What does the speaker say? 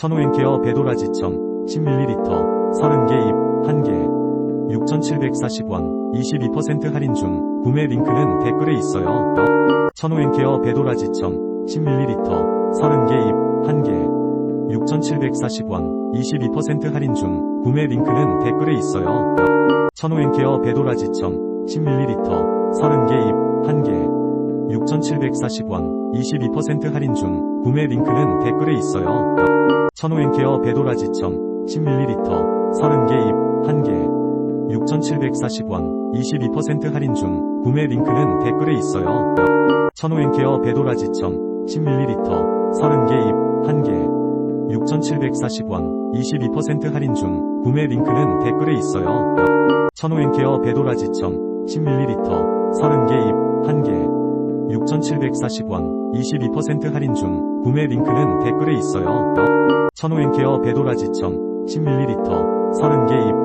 천호앤케어 배도라지청 10ml 30개 잎 1개 6,740원 22% 할인 중 구매 링크는 댓글에 있어요. 천호앤케어 배도라지청 10ml 30개 잎 1개 6,740원 22% 할인 중 구매 링크는 댓글에 있어요. 천호앤케어 배도라지청 10ml 30개 잎 1개 6,740원 22% 할인 중 구매 링크는 댓글에 있어요. 천호앤케어 배도라지청 10ml 30개 잎 1개 6,740원 22% 할인 중 구매 링크는 댓글에 있어요. 천호앤케어 배도라지청 10ml 30개 잎 1개 6,740원 22% 할인 중 구매 링크는 댓글에 있어요. 천호앤케어 배도라지청 10ml 30개 잎 1개 6,740원 22% 할인 중 구매 링크는 댓글에 있어요. 천호앤케어 배도라지청 10ml 30개 잎